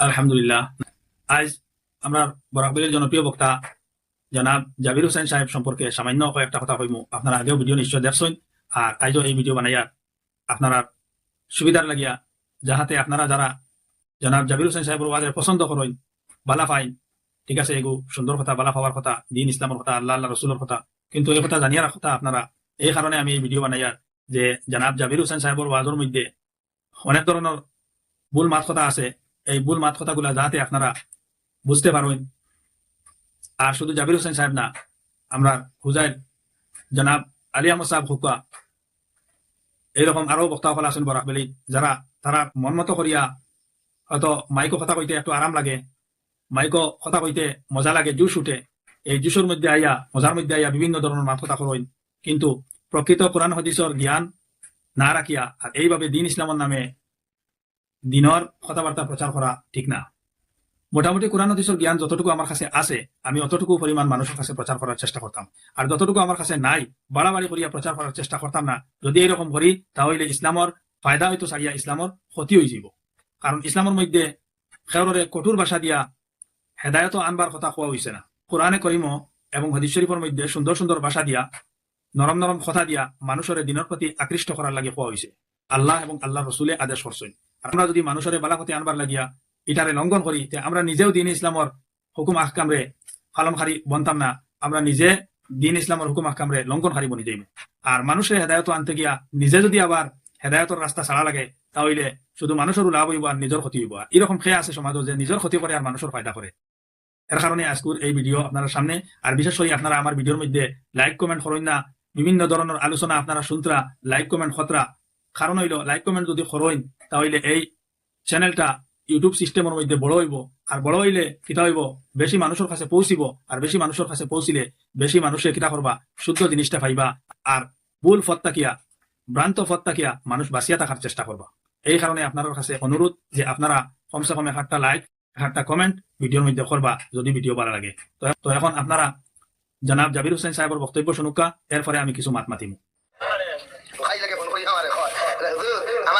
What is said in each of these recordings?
আলহামদুলিল্লাহ। আজ আমরা বরাকবেলের জনপ্রিয় বক্তা জনাব জাবির হোসেন সাহেব সম্পর্কে সামান্য কয়েকটা কথা কইমু। আপনারা আগেও ভিডিও নিশ্চয় দেখছেন আর আজও এই ভিডিও বানাইয়া আপনারা সুবিধার লাগিয়া যাহাতে আপনারা যারা জনাব জাবির হোসেন সাহেবের ওয়াজের পছন্দ করেন, বালা পাইন। ঠিক আছে, এগু সুন্দর কথা, বালা পাওয়ার কথা, দিন ইসলামের কথা, আল্লাহ আল্লাহ, রসুলের কথা। কিন্তু এই কথা জানিয়ার কথা আপনারা এই কারণে আমি এই ভিডিও বানাইয়া যে জনাব জাবির হোসেন সাহেবের ওয়াজের মধ্যে অনেক ধরনের ভুল মাত কথা আছে এই ভুল মাত কথাগুলা যাতে আপনারা বুঝতে পারেন আর শুধু জাবির হোসেন সাহেব না, আমরা হুজাইর জনাব আলী আহমদ সাহেব হুকা এইরকম আরও বক্তাসকল আছেন বরাকবেলি যারা, তারা মন মতো করিয়া হয়তো মাইকো কথা কইতে একটু আরাম লাগে, মাইকো কথা কইতে মজা লাগে, জুস উঠে, এই জুসের মধ্যে আইয়া, মজার মধ্যে আইয়া বিভিন্ন ধরনের মাত কথা করেন কিন্তু প্রকৃত কোরআন হদিসর জ্ঞান না রাখিয়া, আর এইভাবে দিন ইসলামের নামে দিনর কথাবার্তা প্রচার করা ঠিক না। মোটামুটি কোরআন হাদিসের জ্ঞান যতটুকু আমার কাছে আছে, আমি অতটুকু পরিমাণ মানুষের কাছে প্রচার করার চেষ্টা করতাম আর যতটুকু আমার কাছে নাই বাড়াবাড়ি করিয়া প্রচার করার চেষ্টা করতাম না, যদি এরকম করি তাহলে ইসলামর ফায়দা হয়তো ছাড়িয়া ইসলামর ক্ষতি হয়ে যাব। কারণ ইসলামের মধ্যে খেয়রে কঠোর ভাষা দিয়া হেদায়ত আনবার কথা কোয়া হয়েছে না। কোরআনে করিম এবং হদিস শরীফের মধ্যে সুন্দর সুন্দর ভাষা দিয়া নরম নরম কথা দিয়া মানুষের দিনের প্রতি আকৃষ্ট করার লাগে কোয়া হয়েছে আল্লাহ এবং আল্লাহ রসুলে আদেশ করছেন আমরা যদি মানুষের বালাপতি আনবার লাগিয়া ইটারে লঙ্ঘন করি, তে আমরা নিজেও দিন ইসলামর হুকুম আহকামরে ফালনকারী বনতাম না। আমরা নিজে দিন ইসলামর হুকুম আহকামরে লঙ্ঘনকারী বনি যাইব আর মানুষের হেদায়ত আনতে গিয়া নিজে যদি আবার হেদায়তর রাস্তা ছাড়া লাগে, তাহলে শুধু মানুষেরও লাভ হইব আর নিজের ক্ষতি হইব। আর এরকম খেয়ে আছে সমাজ যে নিজের ক্ষতি করে আর মানুষের ফায়দা করে এর কারণে আজকুর এই ভিডিও আপনার সামনে, আর বিশেষ করে আপনারা আমার ভিডিওর মধ্যে লাইক কমেন্ট করেন না বিভিন্ন ধরনের আলোচনা আপনারা শুনতরা লাইক কমেন্ট খতরা কারণ হইল লাইক কমেন্ট যদি করেন তাহলে এই চ্যানেলটা ইউটিউব সিস্টেমের মধ্যে বড় হইব। আর বড় হইলে কিতা হইব? বেশি মানুষের কাছে পৌঁছিব। আর বেশি মানুষের কাছে পৌঁছিলে বেশি মানুষে কিতা করবা শুদ্ধ জিনিসটা পাইবা। আর ভুল ফত্তাকিয়া ভ্রান্ত ফত্তাকিয়া মানুষ বাঁচিয়া থাকার চেষ্টা করবা এই কারণে আপনার কাছে অনুরোধ যে আপনারা কমসে কম এক একটা লাইক এক একটা কমেন্ট ভিডিওর মধ্যে করবা যদি ভিডিও ভালো লাগে। তো এখন আপনারা জনাব জাবির হোসেন সাহেবের বক্তব্য শুনুকা এরপরে আমি কিছু মাত মাতিম খাই লাগে ফোন করি আমারে কয় বলে, হুজুর, আমার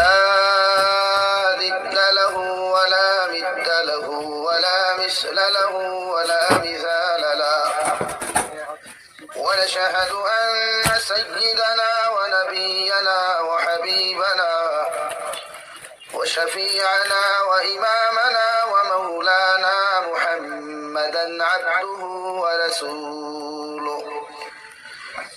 لا ضد له ولا مد له ولا مثل له ولا مثال له. ونشهد أن سيدنا ونبينا وحبيبنا وشفيعنا وإمامنا ومولانا محمدا عبده ورسوله.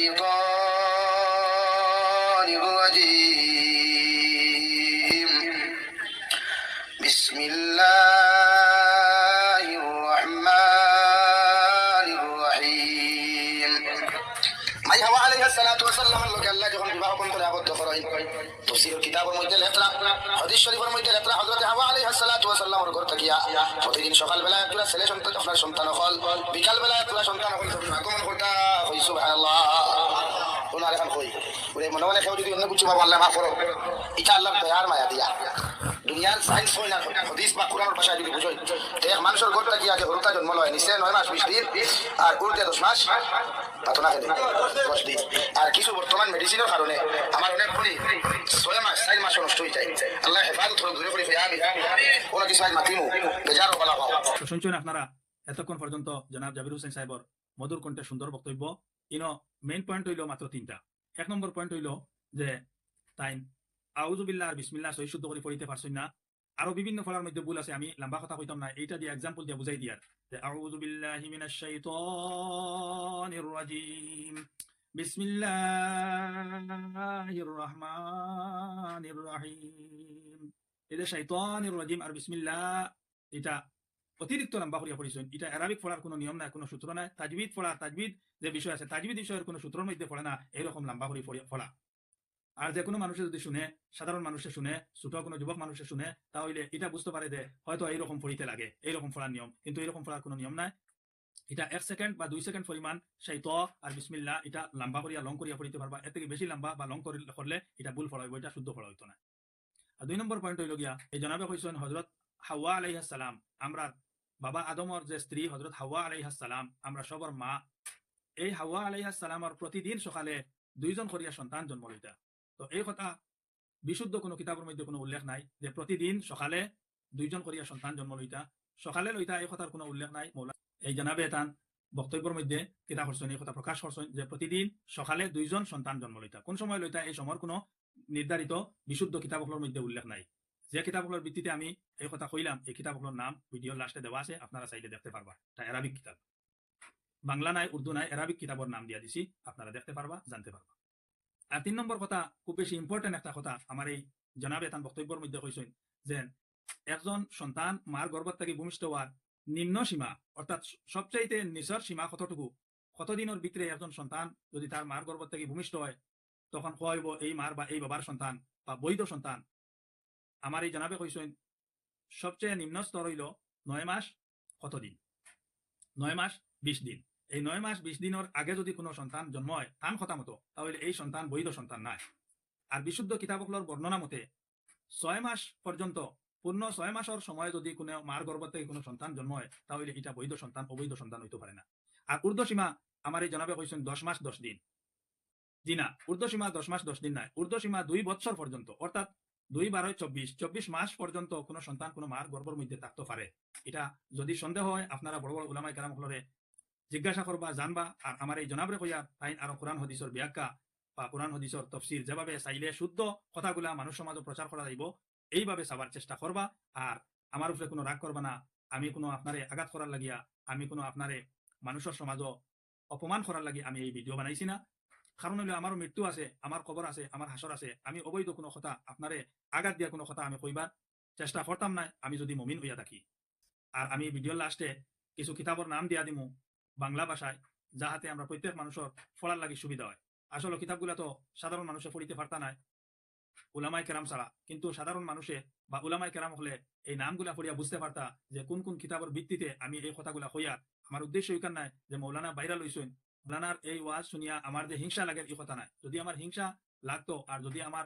الشيطان الرجيم. بسم الله الرحمن الرحيم. أيها وعليه الصلاة والسلام؟ الله قال لك هم جباهكم تلعبوا الدفرين تفسير الكتاب المجد الإطلاع حديث الشريف المجد الإطلاع حضرت هوا عليه সালামের ঘর থাকিয়া প্রতিদিন সকালবেলা একলা ছেলে সন্তান আপনার সন্তান হল বিকাল বেলা একলা সন্তান হল আগমন করতা কই সুবহানাল্লাহ। ওনার এখন কই ওরে মনে মনে কেউ যদি অন্য কিছু ভাবো, আল্লাহ মাফ করো এটা আল্লাহর দয়ার মায়া দিয়া। দুনিয়ার সায়েন্স হয় না হদিস বা কোরআনের ভাষায় যদি মানুষের কি আগে জন্ম লয়? নয় মাস, বিশ দিন। আর দশ মাস? খেলে। দশ দিন। আর কিছু বর্তমান মেডিসিনের কারণে আমার অনেক ছয় মাস, চার মাস নষ্ট হয়ে যায়। আল্লাহ হেফাজত ঘুরে ঘুরে আমি কোনো কিছু আজ মাতিমু বলা তো শুনছেন আপনারা, এতক্ষণ পর্যন্ত জনাব জাবির হোসেন সাহেবর মধুর কণ্ঠে সুন্দর বক্তব্য। ইনো মেইন পয়েন্ট হইল মাত্র তিনটা। এক নম্বর পয়েন্ট হইল যে তাই আউজুবিল্লাহ আর বিসমিল্লাহ, সহি শুদ্ধ করে পড়িতে পারছেন না। আরও বিভিন্ন ফলার মধ্যে ভুল আছে, আমি লম্বা কথা কইতাম না। এইটা দিয়ে এক্সাম্পল দিয়ে বুঝাই দিয়ার। যে আউজুবিল্লাহি মিনাশ শাইতানির রাজিম। বিসমিল্লাহির রহমানির রহিম। এটা শাইতানির রাজিম আর বিসমিল্লাহ, এটা অতিরিক্ত লম্বা করিয়া পড়িছেন। এটা অ্যারাবিক পড়ার কোনো নিয়ম নাই, কোনো সূত্র নাই। তাজবিদ পড়া তাজবিদ যে বিষয় আছে, তাজবিদ বিষয়ের কোনো সূত্রের মধ্যে পড়ে না, এরকম লম্বা করে পড়া। আর যে কোনো মানুষে যদি শুনে, সাধারণ মানুষে শুনে, ছোট কোনো যুবক মানুষে শুনে, তাহলে এটা বুঝতে পারে যে হয়তো এইরকম পড়িতে লাগে, এইরকম পড়ার নিয়ম। কিন্তু এরকম পড়ার কোনো নিয়ম নাই। এটা এক সেকেন্ড বা দুই সেকেন্ড পরিমাণ সেই ত আর বিসমিল্লা, এটা লম্বা করিয়া লং করিয়া পড়িতে পারবা। এর থেকে বেশি লম্বা বা লং করি- করলে এটা ভুল পড়া হইব এটা শুদ্ধ পড়া হইতো না। আর দুই নম্বর পয়েন্ট হইল গিয়া, এই জনাবে কইছেন হজরত হাওয়া আলাইহাস সালাম, আমরা বাবা আদমর যে স্ত্রী হজরত হাওয়া আলাইহাস সালাম, আমরা সবর মা। এই হাওয়া আলাইহাস সালামর প্রতিদিন সকালে দুইজন করিয়া সন্তান জন্ম লইতা। তো এই কথা বিশুদ্ধ কোনো কিতাবের মধ্যে কোনো উল্লেখ নাই যে প্রতিদিন সকালে দুইজন করিয়া সন্তান জন্ম লইতা। সকালে লইতা এই কথার কোনো উল্লেখ নাই। মৌলা এই জানাবে তান বক্তব্যের মধ্যে কিতাব করছেন এই কথা প্রকাশ করছেন যে প্রতিদিন সকালে দুইজন সন্তান জন্ম লইতা। কোন সময় লইতা এই সময়ের কোনো নির্ধারিত বিশুদ্ধ কিতাবগুলোর মধ্যে উল্লেখ নাই। যে কিতাবগুলোর ভিত্তিতে আমি এই কথা কইলাম এই কিতাবগুলোর নাম ভিডিওর লাস্টে দেওয়া আছে, আপনারা চাইলে দেখতে পারবা। এটা অ্যারাবিক কিতাব বাংলা নাই উর্দু নাই অ্যারাবিক কিতাবের নাম দিয়া দিছি, আপনারা দেখতে পারবা, জানতে পারবা। আর তিন নম্বর কথা, খুব বেশি ইম্পর্টেন্ট একটা কথা আমার এই জনাবে তান বক্তব্যের মধ্যে কইছেন যে একজন সন্তান মার গর্ভত থেকে ভূমিষ্ঠ হওয়ার নিম্ন সীমা অর্থাৎ সবচাইতে নিচর সীমা কতটুকু কতদিনের ভিতরে একজন সন্তান যদি তার মার গর্ভত থেকে ভূমিষ্ঠ হয়, তখন হইব এই মার বা এই বাবার সন্তান বা বৈধ সন্তান। আমার এই জানাবে কইছেন সবচেয়ে নিম্ন স্তর হইল নয় মাস কতদিন নয় মাস বিশ দিন। এই নয় মাস বিশ দিনের আগে যদি কোনো সন্তান জন্ম হয়, তান কথা মতো, তাহলে এই সন্তান বৈধ সন্তান নাই। আর বিশুদ্ধ কিতাবগুলোর বর্ণনা মতে, ছয় মাস পর্যন্ত, পূর্ণ ছয় মাসের সময় যদি কোনো মার গর্ভ থেকে কোনো সন্তান জন্ম হয়, তাহলে এটা বৈধ সন্তান, অবৈধ সন্তান হইতে পারে না। আর ঊর্ধ্ব সীমা আমার এই জনাবে কইছেন দশ মাস দশ দিন। জি না ঊর্ধ্ব সীমা দশ মাস দশ দিন নাই। ঊর্ধ্ব সীমা দুই বছর পর্যন্ত অর্থাৎ দুই বারোয় চব্বিশ চব্বিশ মাস পর্যন্ত কোনো সন্তান কোনো মার গর্ভের মধ্যে থাকতে পারে। এটা যদি সন্দেহ হয়, আপনারা বড় বড় উলামাই কারাম হলরে জিজ্ঞাসা করবা, জানবা, আর আমার এই জনাবরে কইয়া তাই আরও কোরআন হদিসর ব্যাখ্যা বা কোরআন হদিসর তফসির যেভাবে চাইলে শুদ্ধ কথাগুলা মানুষ সমাজে প্রচার করা যাইব এইভাবে চাবার চেষ্টা করবা আর আমার উপরে কোনো রাগ করবা না, আমি কোনো আপনারে আঘাত করার লাগিয়া, আমি কোনো আপনারে মানুষের সমাজ অপমান করার লাগি আমি এই ভিডিও বানাইছি না। কারণ হইলে আমারও মৃত্যু আছে আমার খবর আছে আমার হাসর আছে, আমি অবৈধ কোনো কথা আপনারে আঘাত দিয়া কোনো কথা আমি কইবার চেষ্টা করতাম না আমি যদি মমিন হইয়া থাকি। আর আমি ভিডিওর লাস্টে কিছু কিতাবর নাম দিয়া দিমু। বাংলা ভাষায়, যাহাতে আমরা প্রত্যেক মানুষের পড়ার লাগি সুবিধা হয়। আসলে কিতাবগুলা তো সাধারণ মানুষে পড়িতে পারতা নাই উলামাই কেরাম ছাড়া। কিন্তু সাধারণ মানুষে বা উলামাই কেরাম হলে এই নামগুলা পড়িয়া বুঝতে পারতা যে কোন কোন কিতাবের ভিত্তিতে আমি এই কথাগুলা কইয়া আমার উদ্দেশ্য ইকান নাই যে মৌলানা বাইরা লইছেন মৌলানার এই ওয়াজ শুনিয়া আমার যে হিংসা লাগে এই কথা নাই। যদি আমার হিংসা লাগতো আর যদি আমার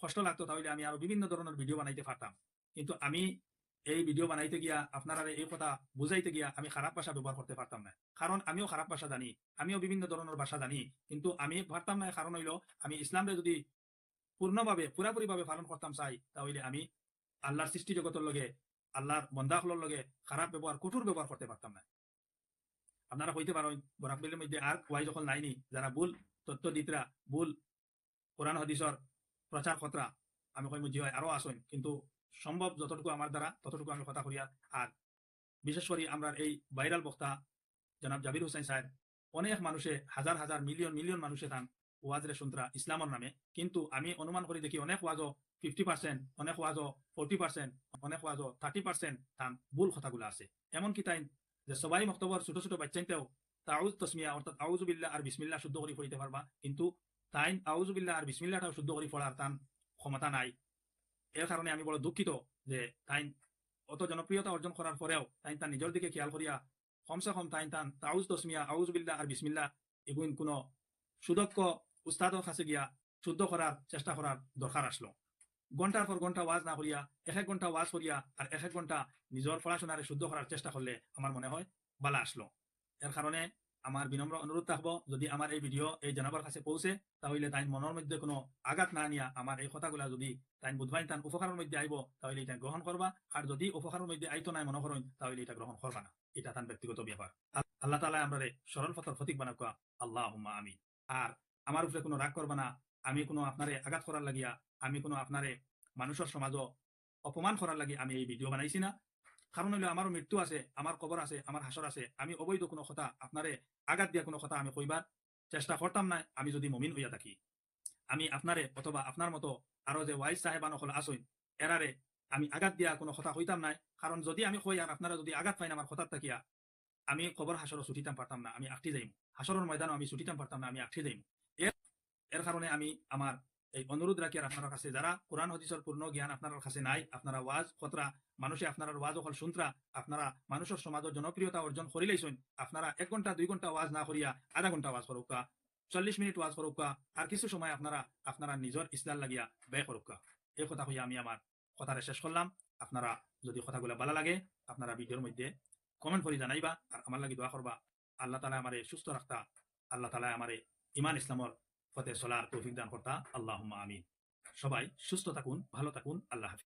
কষ্ট লাগতো তাহলে আমি আরও বিভিন্ন ধরনের ভিডিও বানাইতে পারতাম। কিন্তু আমি এই ভিডিও বানাইতে গিয়া আপনারা এই কথা বুঝাইতে গিয়া আমি খারাপ ভাষা ব্যবহার করতে পারতাম না। কারণ আমিও খারাপ ভাষা জানি, আমিও বিভিন্ন ধরনের ভাষা জানি, কিন্তু আমি পারতাম না, কারণ হইল আমি ইসলামরে যদি পূর্ণভাবে পুরাপুরি ভাবে পালন করতাম চাই, তাহলে আমি আল্লাহর সৃষ্টি জগতের লগে, আল্লাহর বন্দাহলের লগে খারাপ ব্যবহার, কঠোর ব্যবহার করতে পারতাম না। আপনারা কইতে পারেন, বরাকবিলের মধ্যে আর ওয়াই যখন নাইনি যারা ভুল তথ্য দিতরা, ভুল কোরআন, হদিসর প্রচার খতরা আমি কই বুঝি হয়, আরও আসেন, কিন্তু সম্ভব যতটুকু আমার দ্বারা, ততটুকু আমি কথা করিয়া আর বিশেষ করে আমরা এই ভাইরাল বক্তা জনাব জাবির হোসেন সাহেব, অনেক মানুষে, হাজার হাজার, মিলিয়ন মিলিয়ন মানুষে তান ওয়াজরে শুনতরা ইসলামর নামে। কিন্তু আমি অনুমান করি দেখি অনেক ওয়াজও ফিফটি পার্সেন্ট অনেক ওয়াজও ফোর্টি পার্সেন্ট অনেক ওয়াজও থার্টি পার্সেন্ট তান ভুল কথাগুলো আছে। এমনকি তাই যে সবাই মক্তবর ছোট ছোট বাচ্চাইতেও তাউজ তসমিয়া অর্থাৎ আউজুবিল্লাহ আর বিসমিল্লাহ শুদ্ধ করে পড়িতে পারবা। কিন্তু তাই আউজুবিল্লাহ আর বিসমিল্লাহটাও শুদ্ধ করে পড়ার তান ক্ষমতা নাই। এর কারণে আমি বড় দুঃখিত যে তাই অত জনপ্রিয়তা অর্জন করার পরেও তাই তার নিজের দিকে খেয়াল করিয়া কমসে কম তাই তান তাউজ তসমিয়া আউজুবিল্লাহ আর বিসমিল্লাহ এগুন কোনো সুদক্ষ উস্তাদর কাছে গিয়া শুদ্ধ করার চেষ্টা করার দরকার আসলো। ঘণ্টার পর ঘণ্টা ওয়াজ না করিয়া, এক এক ঘণ্টা ওয়াজ করিয়া আর এক এক ঘণ্টা নিজের পড়াশোনারে শুদ্ধ করার চেষ্টা করলে আমার মনে হয় বালা আসলো। এর কারণে আমার বিনম্র অনুরোধ থাকব, যদি আমার এই ভিডিও এই জানাবার কাছে পৌঁছে, তাহলে তাই মনের মধ্যে কোনো আঘাত না নিয়া। আমার এই কথাগুলা যদি তাই বুধবাই তান উপকারের মধ্যে আইব তাহলে এটা গ্রহণ করবা আর যদি উপকারের মধ্যে আইতো নাই, মনে করেন তাহলে এটা গ্রহণ করবা না। এটা তার ব্যক্তিগত ব্যাপার আল্লাহ তালা আমরা সরল ফতর ফতিক বানাক আল্লাহ আমি আর আমার উপরে কোনো রাগ করবা না। আমি কোনো আপনারে আঘাত করার লাগিয়া, আমি কোনো আপনারে মানুষের সমাজও অপমান করার লাগি আমি এই ভিডিও বানাইছি না। কারণ হইল আমারও মৃত্যু আছে আমার কবর আছে আমার হাসর আছে। আমি অবৈধ কোনো কথা আপনারে আঘাত দিয়া কোনো কথা আমি কইবার চেষ্টা করতাম না আমি যদি মমিন হইয়া থাকি। আমি আপনারে অথবা আপনার মতো আরও যে ওয়াইস সাহেবান হল আসইন এরারে আমি আঘাত দিয়া কোনো কথা কইতাম নাই কারণ যদি আমি কই আর আপনারা যদি আঘাত পাইন আমার কথার থাকিয়া, আমি কবর হাসরও ছুটিতাম পারতাম না, আমি আটটি যাইম। হাসরের ময়দানও আমি ছুটিতাম পারতাম না, আমি আটটি যাইম। এর এর কারণে আমি আমার এই অনুরোধ রাখি আর আপনার কাছে, যারা কোরআন হদিসের পূর্ণ জ্ঞান আপনার কাছে নাই, আপনারা ওয়াজ খতরা, মানুষে আপনার ওয়াজ অকল শুনত্রা, আপনারা মানুষের সমাজের জনপ্রিয়তা অর্জন করিলেইছেন আপনারা এক ঘণ্টা দুই ঘণ্টা ওয়াজ না করিয়া আধা ঘণ্টা ওয়াজ করুকা চল্লিশ মিনিট ওয়াজ করুকা আর কিছু সময় আপনারা আপনারা নিজের ইসলাম লাগিয়া ব্যয় করুকা এই কথা হইয়া আমি আমার কথাটা শেষ করলাম। আপনারা যদি কথাগুলো ভালো লাগে, আপনারা ভিডিওর মধ্যে কমেন্ট করে জানাইবা, আর আমার লাগি দোয়া করবা। আল্লাহ তালা আমারে সুস্থ রাখতা, আল্লাহ তালা আমারে ইমান ইসলামর ফতে সোলার তৌফিক দান কর্তা আল্লাহ আমিন। সবাই সুস্থ থাকুন ভালো থাকুন আল্লাহ হাফিজ।